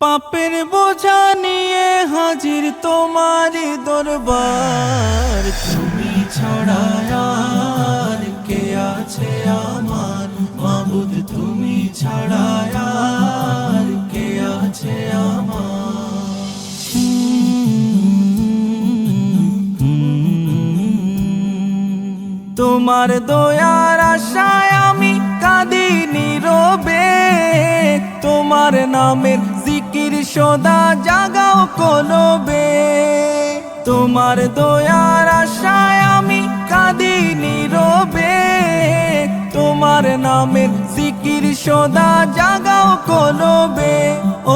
পাপের বোঝা নিয়ে হাজির তোমারই দরবার। তুমি ছাড়া আর কে আছে আমার? মাবুদ, তুমি ছাড়া আর কে আছে আমার? তোমার দয়ার আশায় আমি কাঁদি নীরবে। তোমার নামের সদা জাগাও কলবে। তোমার দয়ার আশায় আমি কাঁদি নীরবে। তোমার নামের জিকির সদা জাগাও কলবে।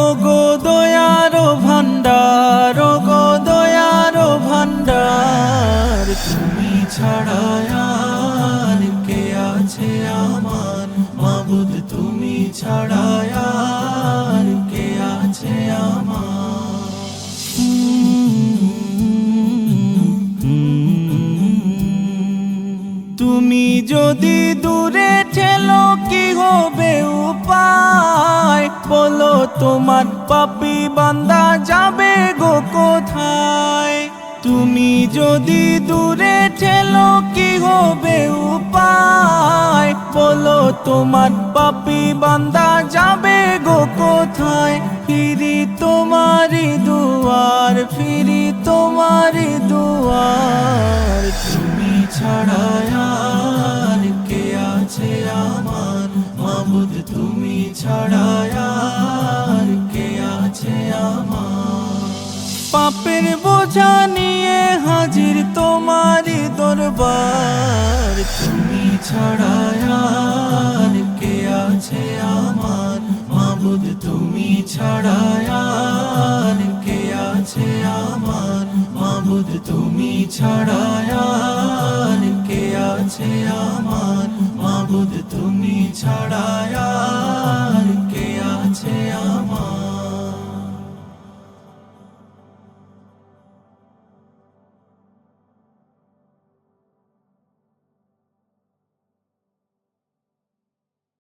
ও গো দয়ার ভান্ডার ও গো দয়ার ভান্ডার তুমি ছাড়া আর কে আছে আমার? মাবুদ, তুমি ছাড়া যদি দূরে ঠেলো কি হবে উপায়? বলো তোমার পাপি বান্দা যাবে গো কোথায়? তুমি যদি দূরে ঠেলো কি হবে উপায়? বলো তোমার পাপি বান্দা যাবে গো কোথায়? ফিরি তোমারি দুয়ার, ফিরি তোমারি দুয়ার। মাবুদ তুমি ছাড়া আর কে আছে আমার? পাপের বোঝা নিয়ে হাজির তোমারই দরবার। তুমি ছাড়া আর কে আছে আমার? মাবুদ, তুমি ছাড়া আর কে আছে আমার? মাবুদ, তুমি ছাড়া কে আছে আমার? মাবুদ তুমি ছাড়ায়